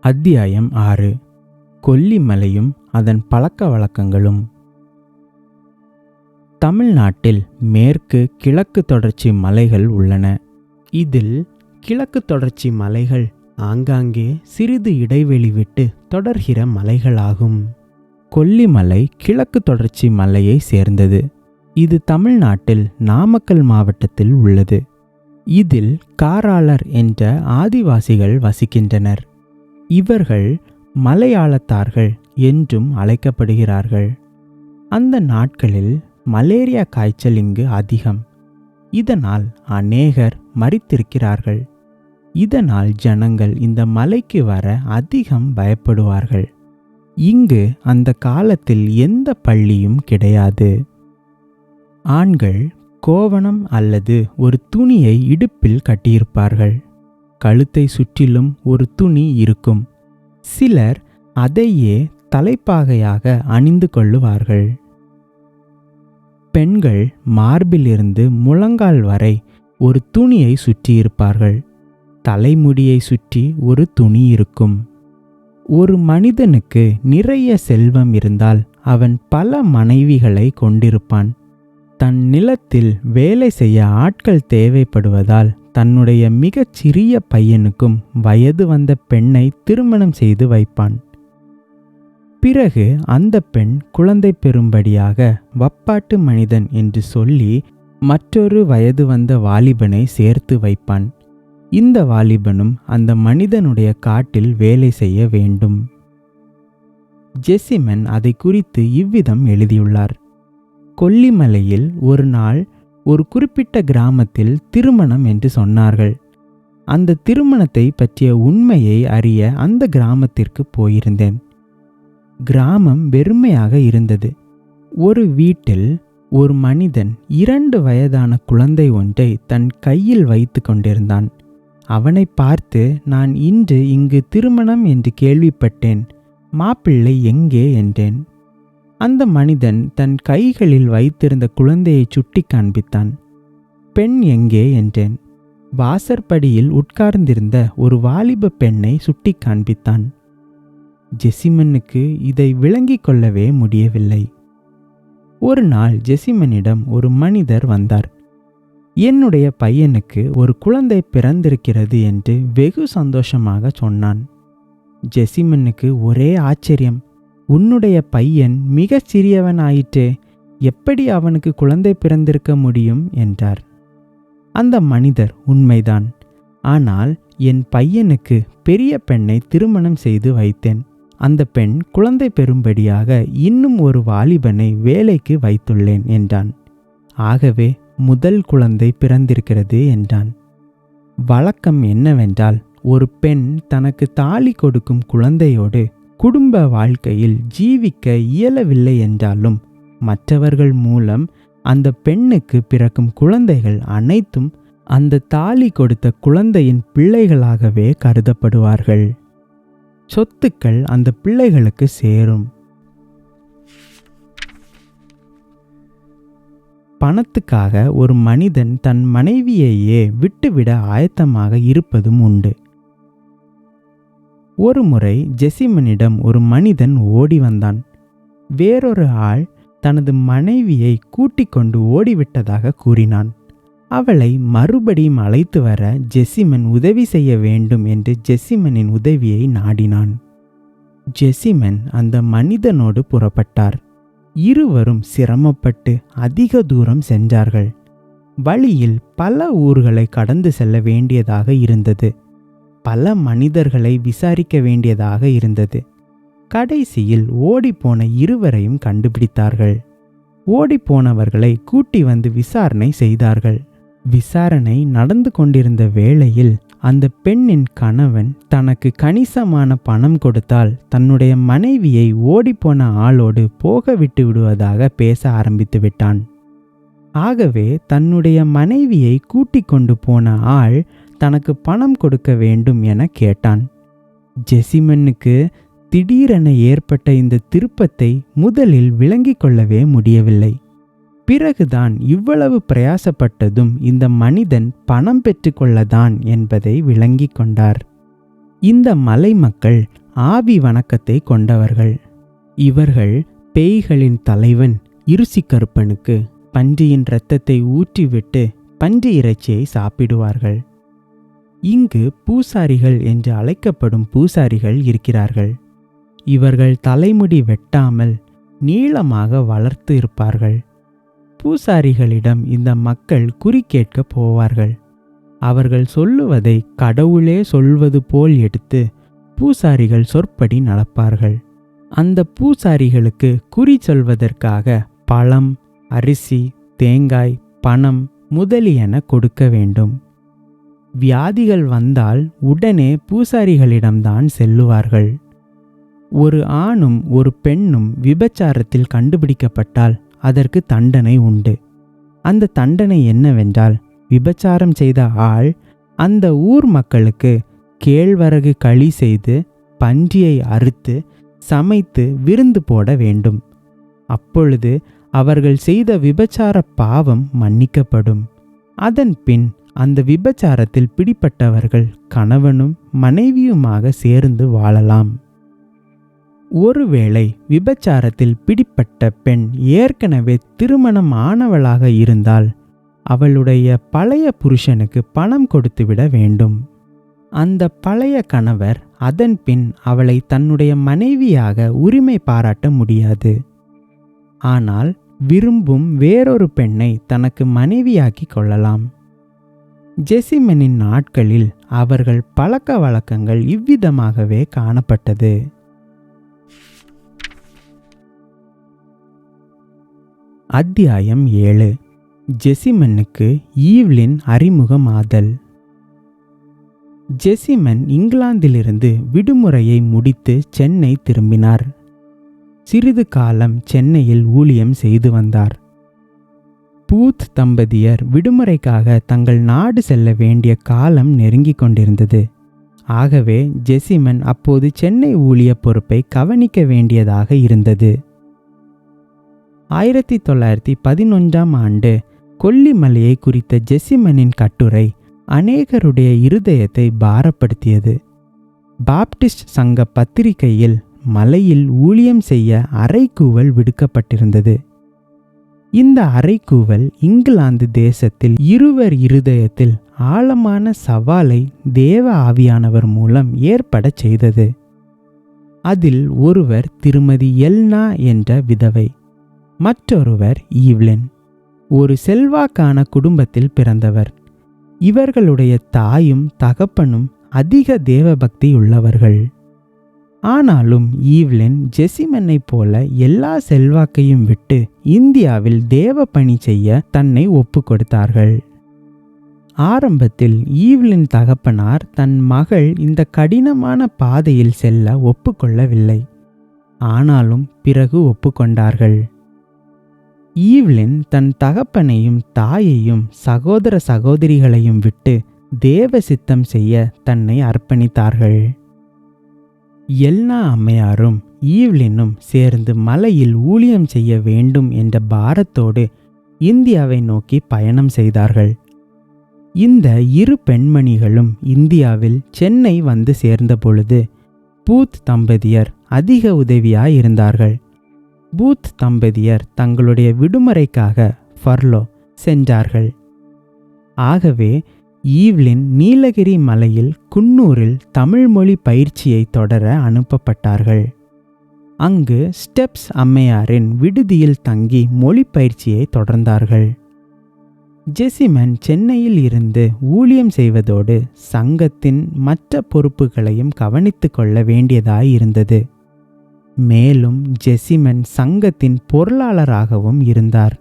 அத்தியாயம் ஆறு. கொல்லிமலையும் அதன் பழக்க வழக்கங்களும். தமிழ்நாட்டில் மேற்கு கிழக்கு தொடர்ச்சி மலைகள் உள்ளன. இதில் கிழக்கு தொடர்ச்சி மலைகள் ஆங்காங்கே சிறிது இடைவெளி விட்டு தொடர்கிற மலைகளாகும். கொல்லிமலை கிழக்கு தொடர்ச்சி மலையை சேர்ந்தது. இது தமிழ்நாட்டில் நாமக்கல் மாவட்டத்தில் உள்ளது. இதில் காராளர் என்ற ஆதிவாசிகள் வசிக்கின்றனர். இவர்கள் மலையாளத்தார்கள் என்றும் அழைக்கப்படுகிறார்கள். அந்த நாட்களில் மலேரியா காய்ச்சல் இங்கு அதிகம். இதனால் அநேகர் மறித்திருக்கிறார்கள் இதனால் ஜனங்கள் இந்த மலைக்கு வர அதிகம் பயப்படுவார்கள். இங்கு அந்த காலத்தில் எந்த பள்ளியும் கிடையாது. ஆண்கள் கோவணம் அல்லது ஒரு துணியை இடுப்பில் கட்டியிருப்பார்கள். கழுத்தை சுற்றிலும் ஒரு துணி இருக்கும். சிலர் அதையே தலைப்பாகையாக அணிந்து கொள்ளுவார்கள். பெண்கள் மார்பிலிருந்து முழங்கால் வரை ஒரு துணியை சுற்றியிருப்பார்கள். தலைமுடியை சுற்றி ஒரு துணி இருக்கும். ஒரு மனிதனுக்கு நிறைய செல்வம் இருந்தால் அவன் பல மனைவிகளை கொண்டிருப்பான். தன் நிலத்தில் வேலை செய்ய ஆட்கள் தேவைப்படுவதால் தன்னுடைய மிகச் சிறிய பையனுக்கும் வயது வந்த பெண்ணை திருமணம் செய்து வைப்பான். பிறகு அந்த பெண் குழந்தை பெறும்படியாக வப்பாட்டு மனிதன் என்று சொல்லி மற்றொரு வயது வந்த வாலிபனை சேர்த்து வைப்பான். இந்த வாலிபனும் அந்த மனிதனுடைய காட்டில் வேலை செய்ய வேண்டும். ஜெசிமன் அதை குறித்து இவ்விதம் எழுதியுள்ளார். கொல்லிமலையில் ஒரு நாள் ஒரு குறிப்பிட்ட கிராமத்தில் திருமணம் என்று சொன்னார்கள். அந்த திருமணத்தை பற்றிய உண்மையை அறிய அந்த கிராமத்திற்கு போயிருந்தேன். கிராமம் வெறுமையாக இருந்தது. ஒரு வீட்டில் ஒரு மனிதன் இரண்டு வயதான குழந்தை ஒன்றை தன் கையில் வைத்து கொண்டிருந்தான். அவனை பார்த்து நான் இன்று இங்கு திருமணம் என்று கேள்விப்பட்டேன். மாப்பிள்ளை எங்கே? என்றேன். அந்த மனிதன் தன் கைகளில் வைத்திருந்த குழந்தையை சுட்டி காண்பித்தான். பெண் எங்கே? என்றேன். வாசற்படியில் உட்கார்ந்திருந்த ஒரு வாலிப பெண்ணை சுட்டி காண்பித்தான். ஜெசிமனுக்கு இதை விளங்கிக் கொள்ளவே முடியவில்லை. ஒரு நாள் ஜெசிமனிடம் ஒரு மனிதர் வந்தார். என்னுடைய பையனுக்கு ஒரு குழந்தை பிறந்திருக்கிறது என்று வெகு சந்தோஷமாக சொன்னான். ஜெசிமனுக்கு ஒரே ஆச்சரியம். உன்னுடைய பையன் மிகச் சிறியவனாயிற்றே எப்படி அவனுக்கு குழந்தை பிறந்திருக்க முடியும்? என்றார். அந்த மனிதர் உண்மைதான். ஆனால் என் பையனுக்கு பெரிய பெண்ணை திருமணம் செய்து வைத்தேன். அந்த பெண் குழந்தை பெறும்படியாக இன்னும் ஒரு வாலிபனை வேலைக்கு வைத்துள்ளேன் என்றான். ஆகவே முதல் குழந்தை பிறந்திருக்கிறது என்றான். வழக்கம் என்னவென்றால் ஒரு பெண் தனக்கு தாலி கொடுக்கும் குழந்தையோடு குடும்ப வாழ்க்கையில் ஜீவிக்க இயலவில்லை என்றாலும் மற்றவர்கள் மூலம் அந்த பெண்ணுக்கு பிறக்கும் குழந்தைகள் அனைத்தும் அந்த தாலி கொடுத்த குழந்தையின் பிள்ளைகளாகவே கருதப்படுவார்கள். சொத்துக்கள் அந்த பிள்ளைகளுக்கு சேரும். பணத்துக்காக ஒரு மனிதன் தன் மனைவியையே விட்டுவிட ஆயத்தமாக இருப்பதும் உண்டு. ஒரு முறை ஜெசிமனிடம் ஒரு மனிதன் ஓடி வந்தான் வேறொரு ஆள் தனது மனைவியை கூட்டிக் கொண்டு ஓடிவிட்டதாக கூறினான். அவளை மறுபடியும் அழைத்து வர ஜெசிமன் உதவி செய்ய வேண்டும் என்று ஜெசிமனின் உதவியை நாடினான். ஜெசிமன் அந்த மனிதனோடு புறப்பட்டார். இருவரும் சிரமப்பட்டு அதிக தூரம் சென்றார்கள். வழியில் பல ஊர்களை கடந்து செல்ல வேண்டியதாக இருந்தது. பல மனிதர்களை விசாரிக்க வேண்டியதாக இருந்தது. கடைசியில் ஓடிப்போன இருவரையும் கண்டுபிடித்தார்கள். ஓடிப்போனவர்களை கூட்டி வந்து விசாரணை செய்தார்கள். விசாரணை நடந்து கொண்டிருந்த வேளையில் அந்த பெண்ணின் கணவன் தனக்கு கணிசமான பணம் கொடுத்தால் தன்னுடைய மனைவியை ஓடிப்போன ஆளோடு போக விட்டு விடுவதாக பேச ஆரம்பித்து விட்டான். ஆகவே தன்னுடைய மனைவியை கூட்டிக் கொண்டு போன ஆள் தனக்கு பணம் கொடுக்க வேண்டும் என கேட்டான். ஜெசிமனுக்கு திடீரென ஏற்பட்ட இந்த திருப்பத்தை முதலில் விளங்கிக் கொள்ளவே முடியவில்லை. பிறகுதான் இவ்வளவு பிரயாசப்பட்டதும் இந்த மனிதன் பணம் பெற்றுக்கொள்ளதான் என்பதை விளங்கிக் கொண்டார். இந்த மலை மக்கள் ஆவி வணக்கத்தை கொண்டவர்கள். இவர்கள் பேய்களின் தலைவன் இருசிக்கருப்பனுக்கு பன்றியின் இரத்தத்தை ஊற்றிவிட்டு பன்றி இறைச்சியை சாப்பிடுவார்கள். இங்கு பூசாரிகள் என்று அழைக்கப்படும் பூசாரிகள் இருக்கிறார்கள். இவர்கள் தலைமுடி வெட்டாமல் நீளமாக வளர்த்து இருப்பார்கள். பூசாரிகளிடம் இந்த மக்கள் குறி கேட்க போவார்கள். அவர்கள் சொல்லுவதை கடவுளே சொல்வது போல் எடுத்து பூசாரிகள் சொற்படி நடப்பார்கள். அந்த பூசாரிகளுக்கு குறி சொல்வதற்காக பழம் அரிசி தேங்காய் பணம் முதலியன கொடுக்க வேண்டும். வியாதிகள் வந்தால் உடனே பூசாரிகளிடம்தான் செல்லுவார்கள். ஒரு ஆணும் ஒரு பெண்ணும் விபச்சாரத்தில் கண்டுபிடிக்கப்பட்டால் அதற்கு தண்டனை உண்டு. அந்த தண்டனை என்னவென்றால் விபச்சாரம் செய்த ஆள் அந்த ஊர் மக்களுக்கு கேழ்வரகு களி செய்து பன்றியை அறுத்து சமைத்து விருந்து போட வேண்டும். அப்பொழுது அவர்கள் செய்த விபச்சார பாவம் மன்னிக்கப்படும். அதன் பின் அந்த விபச்சாரத்தில் பிடிப்பட்டவர்கள் கணவனும் மனைவியுமாக சேர்ந்து வாழலாம். ஒருவேளை விபச்சாரத்தில் பிடிப்பட்ட பெண் ஏற்கனவே திருமணம் ஆனவளாக இருந்தால் அவளுடைய பழைய புருஷனுக்கு பணம் கொடுத்துவிட வேண்டும். அந்த பழைய கணவர் அதன் பின் அவளை தன்னுடைய மனைவியாக உரிமை பாராட்ட முடியாது. ஆனால் விரும்பும் வேறொரு பெண்ணை தனக்கு மனைவியாக்கி கொள்ளலாம். ஜெசிமனின் நாட்களில் அவர்கள் பழக்க வழக்கங்கள் இவ்விதமாகவே காணப்பட்டது. அத்தியாயம் ஏழு. ஜெசிமனுக்கு ஈவ்லின் அறிமுகமாதல். ஜெசிமன் இங்கிலாந்திலிருந்து விடுமுறையை முடித்து சென்னை திரும்பினார். சிறிது காலம் சென்னையில் ஊழியம் செய்து வந்தார். பூத் தம்பதியர் விடுமுறைக்காக தங்கள் நாடு செல்ல வேண்டிய காலம் நெருங்கிக் கொண்டிருந்தது. ஆகவே ஜெசிமன் அப்போது சென்னை ஊழிய பொறுப்பை கவனிக்க வேண்டியதாக இருந்தது. ஆயிரத்தி தொள்ளாயிரத்தி பதினொன்றாம் ஆண்டு கொல்லிமலையை குறித்த ஜெசிமனின் கட்டுரை அநேகருடைய இருதயத்தை பாரப்படுத்தியது. பாப்டிஸ்ட் சங்க பத்திரிகையில் மலையில் ஊழியம் செய்ய அறைகூவல் விடுக்கப்பட்டிருந்தது. இந்த அறைகூவல் இங்கிலாந்து தேசத்தில் இருவர் இருதயத்தில் ஆழமான சவாலை தேவ ஆவியானவர் மூலம் ஏற்படச் செய்தது. அதில் ஒருவர் திருமதி எல்னா என்ற விதவை மற்றொருவர் ஈவ்லின். ஒரு செல்வாக்கான குடும்பத்தில் பிறந்தவர். இவர்களுடைய தாயும் தகப்பனும் அதிக தேவபக்தி உள்ளவர்கள். ஆனாலும் ஈவ்லின் ஜெசிமனை போல எல்லா செல்வாக்கையும் விட்டு இந்தியாவில் தேவ பணி செய்ய தன்னை ஒப்பு கொடுத்தார்கள் ஆரம்பத்தில் ஈவ்லின் தகப்பனார் தன் மகள் இந்த கடினமான பாதையில் செல்ல ஒப்புக்கொள்ளவில்லை. ஆனாலும் பிறகு ஒப்புக்கொண்டார்கள். ஈவ்லின் தன் தகப்பனையும் தாயையும் சகோதர சகோதரிகளையும் விட்டு தேவ சித்தம் செய்ய தன்னை அர்ப்பணித்தார்கள். எல்னா அம்மையாரும் ஈவ்லினும் சேர்ந்து மலையில் ஊழியம் செய்ய வேண்டும் என்ற பாரத்தோடு இந்தியாவை நோக்கி பயணம் செய்தார்கள். இந்த இரு பெண்மணிகளும் இந்தியாவில் சென்னை வந்து சேர்ந்த பொழுது பூத் தம்பதியர் அதிக உதவியாயிருந்தார்கள். பூத் தம்பதியர் தங்களுடைய விடுமுறைக்காக ஃபர்லோ சென்றார்கள். ஆகவே ஈவ்லின் நீலகிரி மலையில் குன்னூரில் தமிழ்மொழி பயிற்சியை தொடர அனுப்பப்பட்டார்கள். அங்கு ஸ்டெப்ஸ் அம்மையாரின் விடுதியில் தங்கி மொழி பயிற்சியை தொடர்ந்தார்கள். ஜெசிமன் சென்னையில் இருந்து ஊழியம் செய்வதோடு சங்கத்தின் மற்ற பொறுப்புகளையும் கவனித்து கொள்ள வேண்டியதாயிருந்தது மேலும் ஜெசிமன் சங்கத்தின் பொருளாளராகவும் இருந்தார்.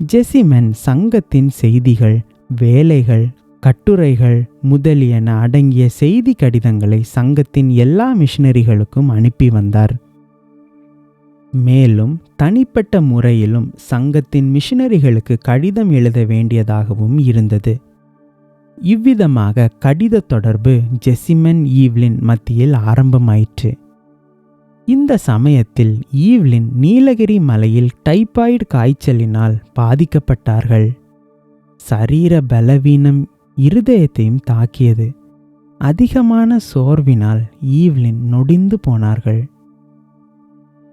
ஜெசிமன் சங்கத்தின் செய்திகள் வேலைகள் கட்டுரைகள் முதலியன அடங்கிய செய்தி கடிதங்களை சங்கத்தின் எல்லா மிஷனரிகளுக்கும் அனுப்பி வந்தார். மேலும் தனிப்பட்ட முறையிலும் சங்கத்தின் மிஷனரிகளுக்கு கடிதம் எழுத வேண்டியதாகவும் இருந்தது. இவ்விதமாக கடித தொடர்பு ஜெசிமன் ஈவ்லின் மத்தியில் ஆரம்பமாயிற்று. இந்த சமயத்தில் ஈவ்லின் நீலகிரி மலையில் டைபாய்டு காய்ச்சலினால் பாதிக்கப்பட்டார்கள். சரீர பலவீனம் இருதயத்தையும் தாக்கியது. அதிகமான சோர்வினால் ஈவ்லின் நொடிந்து போனார்கள்.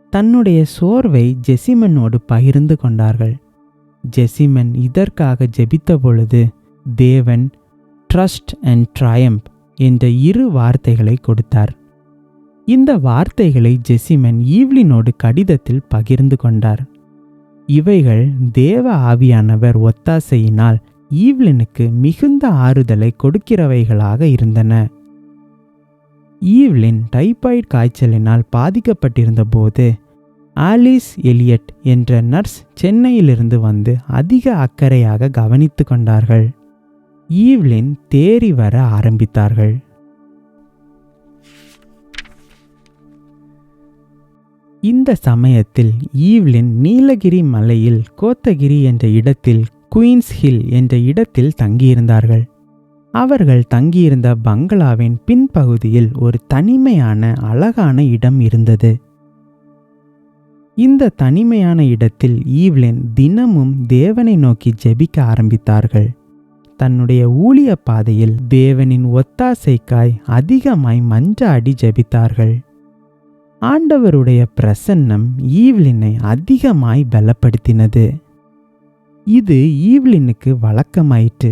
தன்னுடைய சோர்வை ஜெசிமனோடு பகிர்ந்து கொண்டார்கள். ஜெசிமன் இதற்காக ஜெபித்த பொழுது தேவன் ட்ரஸ்ட் அண்ட் ட்ரயம்ப் என்ற இரு வார்த்தைகளை கொடுத்தார். இந்த வார்த்தைகளை ஜெசிமன் ஈவ்லினோடு கடிதத்தில் பகிர்ந்து கொண்டார். இவைகள் தேவ ஆவியானவர் ஒத்தாசையினால் ஈவ்லினுக்கு மிகுந்த ஆறுதலை கொடுக்கிறவைகளாக இருந்தன. ஈவ்லின் டைபாய்டு காய்ச்சலினால் பாதிக்கப்பட்டிருந்த போது ஆலிஸ் எலியட் என்ற நர்ஸ் சென்னையிலிருந்து வந்து அதிக அக்கறையாக கவனித்து கொண்டார்கள். ஈவ்லின் தேறி வர ஆரம்பித்தார்கள். இந்த சமயத்தில் ஈவ்லின் நீலகிரி மலையில் கோத்தகிரி என்ற இடத்தில் குயின்ஸ் ஹில் என்ற இடத்தில் தங்கியிருந்தார்கள். அவர்கள் தங்கியிருந்த பங்களாவின் பின்பகுதியில் ஒரு தனிமையான அழகான இடம் இருந்தது. இந்த தனிமையான இடத்தில் ஈவ்லின் தினமும் தேவனை நோக்கி ஜெபிக்க ஆரம்பித்தார்கள். தன்னுடைய ஊழிய பாதையில் தேவனின் ஒத்தாசைக்காய் அதிகமாய் மஞ்சாடி ஜெபித்தார்கள். ஆண்டவருடைய பிரசன்னம் ஈவ்லினை அதிகமாய் பலப்படுத்தினது. இது ஈவ்லினுக்கு வழக்கமாயிற்று.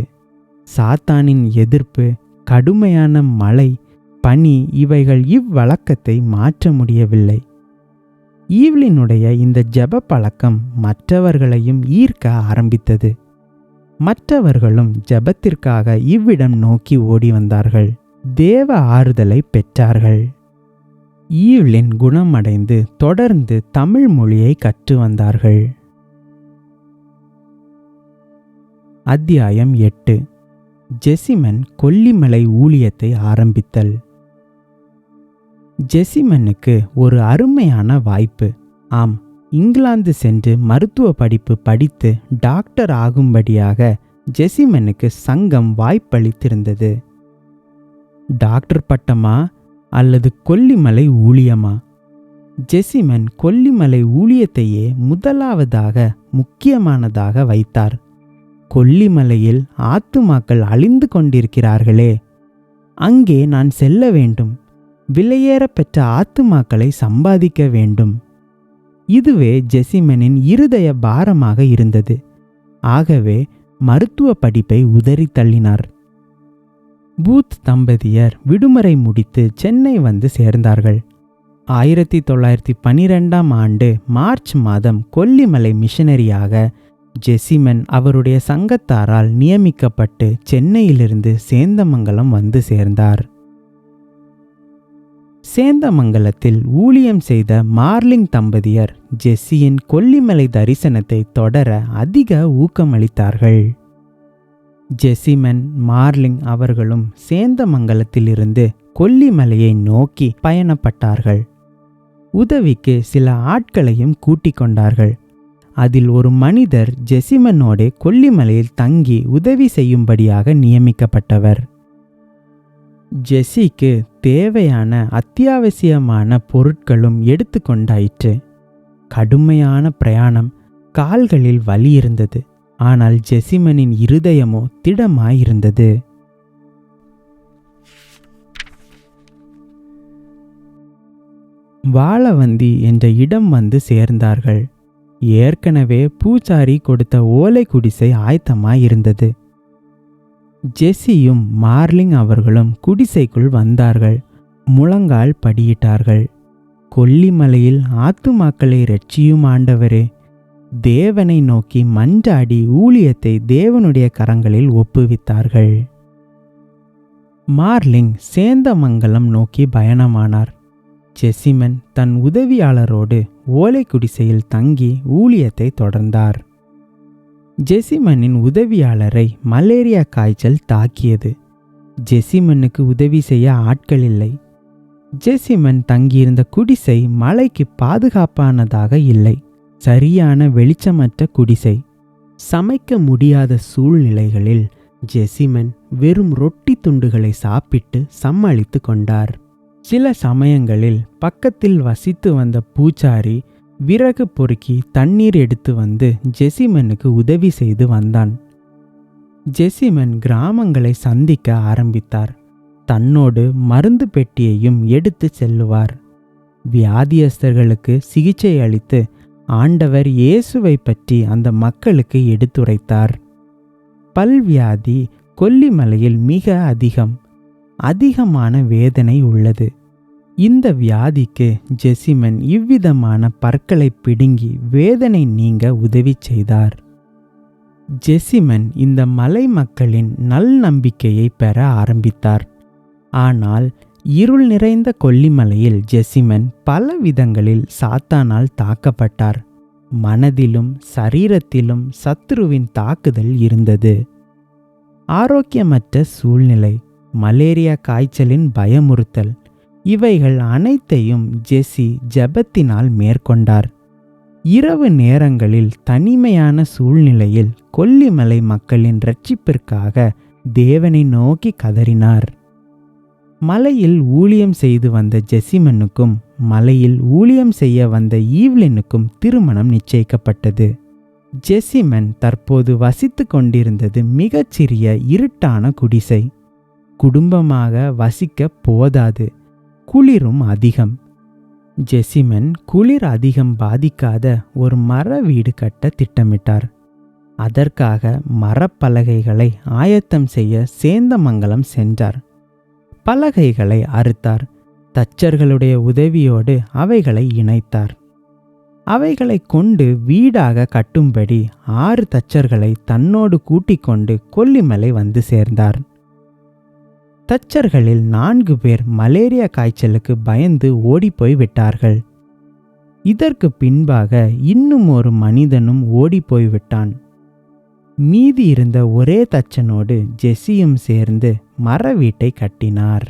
சாத்தானின் எதிர்ப்பு கடுமையான மழை பனி இவைகள் இவ்வழக்கத்தை மாற்ற முடியவில்லை. ஈவ்லினுடைய இந்த ஜெப பழக்கம் மற்றவர்களையும் ஈர்க்க ஆரம்பித்தது. மற்றவர்களும் ஜெபத்திற்காக இவ்விடம் நோக்கி ஓடி வந்தார்கள் தேவ ஆறுதலை பெற்றார்கள். ஈவ்லின் குணமடைந்து தொடர்ந்து தமிழ் மொழியை கற்று வந்தார்கள். அத்தியாயம் எட்டு. ஜெசிமன் கொல்லிமலை ஊழியத்தை ஆரம்பித்தல். ஜெசிமனுக்கு ஒரு அருமையான வாய்ப்பு. ஆம் இங்கிலாந்து சென்று மருத்துவ படிப்பு படித்து டாக்டர் ஆகும்படியாக ஜெசிமனுக்கு சங்கம் வாய்ப்பளித்திருந்தது. டாக்டர் பட்டமா? அல்லது கொல்லிமலை ஊழியமா? ஜெசிமன் கொல்லிமலை ஊழியத்தையே முதலாவதாக முக்கியமானதாக வைத்தார். கொல்லிமலையில் ஆத்துமாக்கள் அழிந்து கொண்டிருக்கிறார்களே. அங்கே நான் செல்ல வேண்டும். விலையேற பெற்ற ஆத்துமாக்களை சம்பாதிக்க வேண்டும். இதுவே ஜெசிமனின் இருதய பாரமாக இருந்தது. ஆகவே மருத்துவ படிப்பை உதறி தள்ளினார். பூத் தம்பதியர் விடுமுறை முடித்து சென்னை வந்து சேர்ந்தார்கள். ஆயிரத்தி தொள்ளாயிரத்தி பனிரெண்டாம் ஆண்டு மார்ச் மாதம் கொல்லிமலை மிஷனரியாக ஜெசிமன் அவருடைய சங்கத்தாரால் நியமிக்கப்பட்டு சென்னையிலிருந்து சேந்தமங்கலம் வந்து சேர்ந்தார். சேந்தமங்கலத்தில் ஊழியம் செய்த மார்லிங் தம்பதியர் ஜெஸ்ஸியின் கொல்லிமலை தரிசனத்தை தொடர அதிக ஊக்கமளித்தார்கள். ஜெசிமன் மார்லிங் அவர்களும் சேந்தமங்கலத்திலிருந்து கொல்லிமலையை நோக்கி பயணப்பட்டார்கள். உதவிக்கு சில ஆட்களையும் கூட்டிக் கொண்டார்கள். அதில் ஒரு மனிதர் ஜெசிமனோடு கொல்லிமலையில் தங்கி உதவி செய்யும்படியாக நியமிக்கப்பட்டவர். ஜெசிக்கு தேவையான அத்தியாவசியமான பொருட்களும் எடுத்துக்கொண்டாயிற்று கடுமையான பிரயாணம் கால்களில் வலி இருந்தது. ஆனால் ஜெசிமனின் இருதயமோ திடமாயிருந்தது. வாழவந்தி என்ற இடம் வந்து சேர்ந்தார்கள். ஏற்கனவே பூச்சாரி கொடுத்த ஓலை குடிசை ஆயத்தமாயிருந்தது. ஜெஸ்ஸியும் மார்லிங் அவர்களும் குடிசைக்குள் வந்தார்கள். முழங்கால் படியிட்டார்கள். கொல்லிமலையில் ஆத்துமாக்களை ரட்சியும் ஆண்டவரே தேவனை நோக்கி மன்றாடி ஊழியத்தை தேவனுடைய கரங்களில் ஒப்புவித்தார்கள். மார்லிங் சேந்தமங்கலம் நோக்கி பயணமானார். ஜெசிமன் தன் உதவியாளரோடு ஓலை குடிசையில் தங்கி ஊழியத்தை தொடர்ந்தார். ஜெசிமனின் உதவியாளரை மலேரியா காய்ச்சல் தாக்கியது. ஜெசிமனுக்கு உதவி செய்ய ஆட்கள் இல்லை. ஜெசிமன் தங்கியிருந்த குடிசை மலைக்கு பாதுகாப்பானதாக இல்லை. சரியான வெளிச்சமற்ற குடிசை. சமைக்க முடியாத சூழ்நிலைகளில் ஜெசிமன் வெறும் ரொட்டி துண்டுகளை சாப்பிட்டு சமாளித்து கொண்டார். சில சமயங்களில் பக்கத்தில் வசித்து வந்த பூச்சாரி விறகு பொறுக்கி தண்ணீர் எடுத்து வந்து ஜெசிமனுக்கு உதவி செய்து வந்தான். ஜெசிமன் கிராமங்களை சந்திக்க ஆரம்பித்தார். தன்னோடு மருந்து பெட்டியையும் எடுத்து செல்லுவார். வியாதியஸ்தர்களுக்கு சிகிச்சை அளித்து ஆண்டவர் இயேசுவை பற்றி அந்த மக்களுக்கு எடுத்துரைத்தார். பல்வியாதி கொல்லிமலையில் மிக அதிகம் அதிகமான வேதனை உள்ளது. இந்த வியாதிக்கு ஜெசிமன் இவ்விதமான பற்களை பிடுங்கி வேதனை நீங்க உதவி செய்தார். ஜெசிமன் இந்த மலை மக்களின் நல் நம்பிக்கையை பெற ஆரம்பித்தார். ஆனால் இருள் நிறைந்த கொல்லிமலையில் ஜெசிமன் பல விதங்களில் சாத்தானால் தாக்கப்பட்டார். மனதிலும் சரீரத்திலும் சத்ருவின் தாக்குதல் இருந்தது. ஆரோக்கியமற்ற சூழ்நிலை மலேரியா காய்ச்சலின் பயமுறுத்தல் இவைகள் அனைத்தையும் ஜெசி ஜெபத்தினால் மேற்கொண்டார். இரவு நேரங்களில் தனிமையான சூழ்நிலையில் கொல்லிமலை மக்களின் ரட்சிப்பிற்காக தேவனை நோக்கி கதறினார். மலையில் ஊழியம் செய்து வந்த ஜெசிமனுக்கும் மலையில் ஊழியம் செய்ய வந்த ஈவ்லினுக்கும் திருமணம் நிச்சயிக்கப்பட்டது. ஜெசிமன் தற்போது வசித்து கொண்டிருந்தது மிகச்சிறிய இருட்டான குடிசை. குடும்பமாக வசிக்க போதாது குளிரும் அதிகம். ஜெசிமன் குளிர் அதிகம் பாதிக்காத ஒரு மர வீடு கட்ட திட்டமிட்டார். அதற்காக மரப்பலகைகளை ஆயத்தம் செய்ய சேந்தமங்கலம் சென்றார். பலகைகளை அறுத்தார். தச்சர்களுடைய உதவியோடு அவைகளை இணைத்தார். அவைகளை கொண்டு வீடாக கட்டும்படி ஆறு தச்சர்களை தன்னோடு கூட்டிக் கொண்டு கொல்லிமலை வந்து சேர்ந்தார். தச்சர்களில் நான்கு பேர் மலேரியா காய்ச்சலுக்கு பயந்து ஓடிப்போய் விட்டார்கள். இதற்கு பின்பாக இன்னும் ஒரு மனிதனும் ஓடிப்போய் விட்டான். மீதி இருந்த ஒரே தச்சனோடு ஜெஸ்ஸியும் சேர்ந்து மர வீட்டை கட்டினார்.